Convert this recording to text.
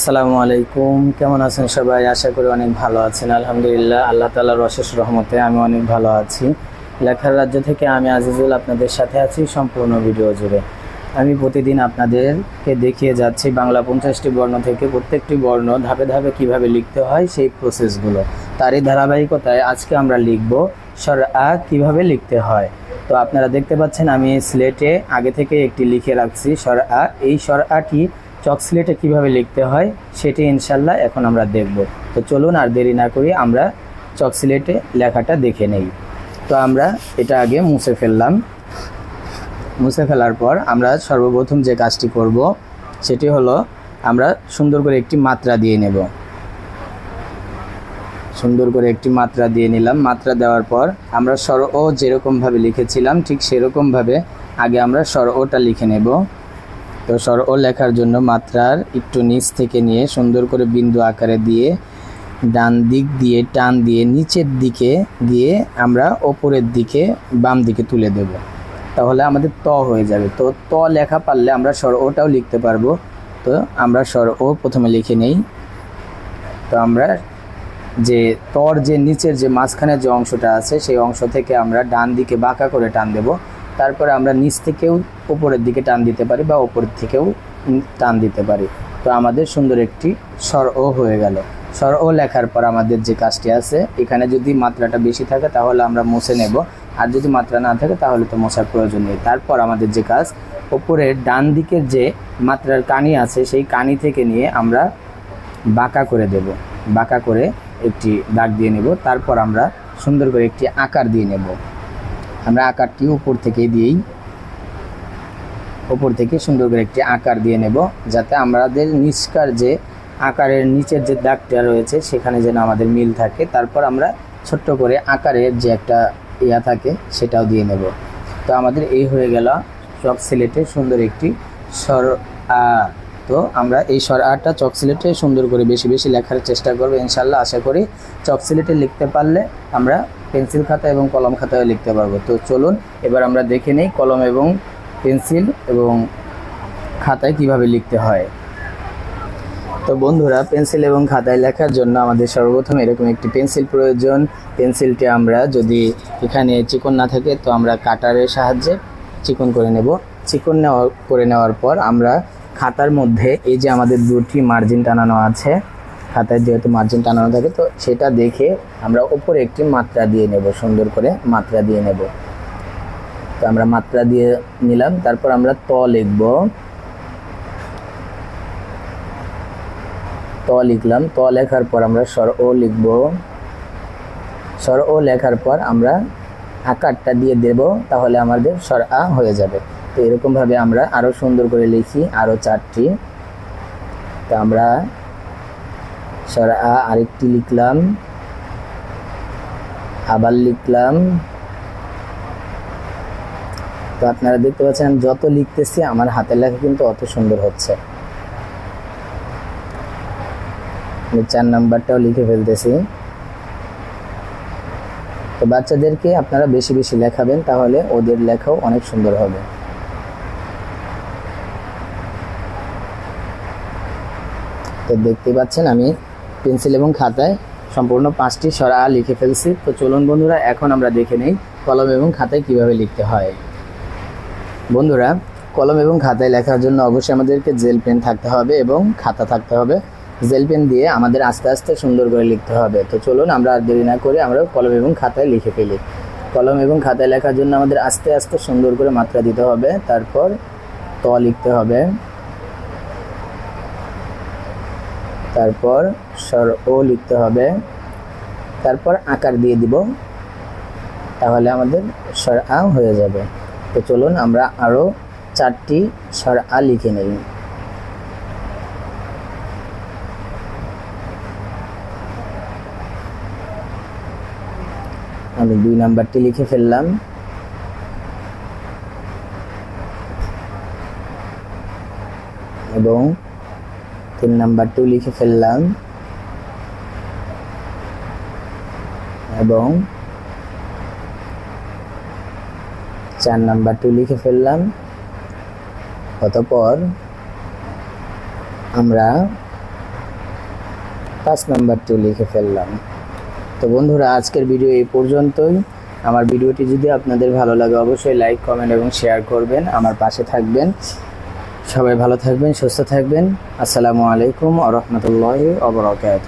আসসালামু আলাইকুম। কেমন আছেন সবাই? আশা করি অনেক ভালো আছেন। আলহামদুলিল্লাহ, আল্লাহ তালার অশেষ রহমতে আমি অনেক ভালো আছি। লেখার রাজ্য থেকে আমি আজিজুল আপনাদের সাথে আছি সম্পূর্ণ ভিডিও জুড়ে। আমি প্রতিদিন আপনাদেরকে দেখিয়ে যাচ্ছি বাংলা পঞ্চাশটি বর্ণ থেকে প্রত্যেকটি বর্ণ ধাপে ধাপে কীভাবে লিখতে হয় সেই প্রসেসগুলো তারই ধারাবাহিকতায় আজকে আমরা লিখব স্বর আ কীভাবে লিখতে হয়। তো আপনারা দেখতে পাচ্ছেন আমি স্লেটে আগে থেকে একটি লিখে রাখছি স্বর আ এই স্বর আটি চক স্লেটে কীভাবে লিখতে হয়, সেটি ইনশাল্লাহ এখন আমরা দেখব। তো চলুন আর দেরি না করি, আমরা চক স্লেটে লেখাটা দেখে নেই। তো আমরা এটা আগে মুছে ফেললাম। মুছে ফেলার পর আমরা সর্বপ্রথম যে কাজটি করব, সেটি হলো আমরা সুন্দর করে একটি মাত্রা দিয়ে নেব। সুন্দর করে একটি মাত্রা দিয়ে নিলাম। মাত্রা দেওয়ার পর আমরা স্বর ও যেরকমভাবে লিখেছিলাম, ঠিক সেরকমভাবে আগে আমরা স্বর ওটা লিখে নেব। তো স্বর ও লেখার জন্য মাত্রার একটু নিচ থেকে নিয়ে সুন্দর করে বিন্দু আকারে দিয়ে ডান দিক দিয়ে, টান দিয়ে, নিচের দিকে দিয়ে আমরা ওপরের দিকে, বাম দিকে তুলে দেব। তাহলে আমাদের ত হয়ে যাবে। তো ত লেখা পারলে আমরা স্বর ওটাও লিখতে পারব। তো আমরা স্বর ও প্রথমে লিখে নেই। তো আমরা যে তর যে নিচের যে মাঝখানের যে অংশটা আছে, সেই অংশ থেকে আমরা ডান দিকে বাঁকা করে টান দেব। তারপরে আমরা নিচ থেকেও উপরের দিকে টান দিতে পারি বা উপরের থেকেও টান দিতে পারি। তো আমাদের সুন্দর একটি স্বর ও হয়ে গেল। স্বর ও লেখার পর আমাদের যে কাজটি আছে, এখানে যদি মাত্রাটা বেশি থাকে তাহলে আমরা মুছে নেব। আর যদি মাত্রা না থাকে তাহলে তো মশার প্রয়োজন নেই। তারপর আমাদের যে কাজ ওপরে ডান দিকের যে মাত্রার কানি আছে, সেই কানি থেকে নিয়ে আমরা বাঁকা করে দেব। বাঁকা করে একটি দাগ দিয়ে নেব। তারপর আমরা সুন্দর করে একটি আকার দিয়ে নেব। আমরা আকারটি উপর থেকে দিয়েই, উপর থেকে সুন্দর করে একটি আকার দিয়ে নেব, যাতে আমাদের নিষ্কার যে আকারের নিচের যে দাগটা রয়েছে, সেখানে যেন আমাদের মিল থাকে। তারপর আমরা ছোট্ট করে আকারের যে একটা ইয়া থাকে, সেটাও দিয়ে নেব। তো আমাদের এই হয়ে গেল চক সিলেটে সুন্দর একটি স্বর আ। তো আমরা এই স্বর আটা চক সিলেটে সুন্দর করে বেশি বেশি লেখার চেষ্টা করব, ইনশাল্লাহ। আশা করি চক সিলেটে লিখতে পারলে আমরা পেন্সিল খাতা এবং কলম খাতায় লিখতে পারব। তো চলুন, এবার আমরা দেখে নেই কলম এবং পেন্সিল এবং খাতায় কীভাবে লিখতে হয়। তো বন্ধুরা, পেন্সিল এবং খাতায় লেখার জন্য আমাদের সর্বপ্রথম এরকম একটি পেন্সিল প্রয়োজন। পেন্সিলটি আমরা যদি এখানে চিকন না থাকে, তো আমরা কাটারের সাহায্যে চিকন করে নেব। চিকন নেওয়া, করে নেওয়ার পর আমরা খাতার মধ্যে এই যে আমাদের দুটি মার্জিন টানানো আছে খাতায় যেহেতু মার্জিন টানানো থাকে, তো সেটা দেখে আমরা ওপরে একটি মাত্রা দিয়ে নেব, সুন্দর করে মাত্রা দিয়ে নেব। তো আমরা মাত্রা দিয়ে নিলাম, তারপর আমরা ত লিখব। ত লিখলাম, ত লেখার পর আমরা স্বর ও লিখব। স্বর ও লেখার পর আমরা আকারটা দিয়ে দেব, তাহলে আমাদের স্বর আ হয়ে যাবে। তো এরকমভাবে আমরা আরও সুন্দর করে লিখি আরও চারটি। তো আমরা স্বর আ আরেকটি লিখলাম। আবার লিখলাম। তো আপনারা দেখতে পাচ্ছেন আমি যত লিখতেছি, আমার হাতের লেখা কিন্তু অত সুন্দর হচ্ছে। আমি চার নাম্বারটাও লিখে ফেলতেছি। তো বাচ্চাদেরকে আপনারা বেশি বেশি লেখাবেন, তাহলে ওদের লেখাও অনেক সুন্দর হবে। তো দেখতে পাচ্ছেন, আমি পেন্সিল এবং খাতায় সম্পূর্ণ পাঁচটি সরা লিখে ফেলছি। তো চলুন বন্ধুরা, এখন আমরা দেখে নেই কলম এবং খাতায় কীভাবে লিখতে হয়। বন্ধুরা, কলম এবং খাতায় লেখার জন্য অবশ্যই আমাদেরকে জেল পেন থাকতে হবে এবং খাতা থাকতে হবে। জেল পেন দিয়ে আমাদের আস্তে আস্তে সুন্দর করে লিখতে হবে। তো চলুন, আমরা আর দেরি না করে আমরা কলম এবং খাতায় লিখে ফেলি। কলম এবং খাতায় লেখার জন্য আমাদের আস্তে আস্তে সুন্দর করে মাত্রা দিতে হবে। তারপর ত লিখতে হবে। তারপর স্বর ও লিখতে হবে। তারপর আকার দিয়ে দিব। তাহলে আমাদের স্বর আ হয়ে যাবে। তো চলুন আমরা আরও চারটি স্বর আ লিখে নেই। আমি দুই নাম্বারটি লিখে ফেললাম। এবং পিন নাম্বার টু লিখে ফেললাম। এবং চার নাম্বার টু লিখে ফেললাম। অতপর আমরা পাঁচ নাম্বার টু লিখে ফেললাম। তো বন্ধুরা, আজকের ভিডিও এই পর্যন্তই। আমার ভিডিওটি যদি আপনাদের ভালো লাগে, অবশ্যই লাইক কমেন্ট এবং শেয়ার করবেন। আমার পাশে থাকবেন। সবাই ভালো থাকবেন সুস্থ থাকবেন। আসসালামু আলাইকুম আ রহমতুল্লাহ অবরাকাত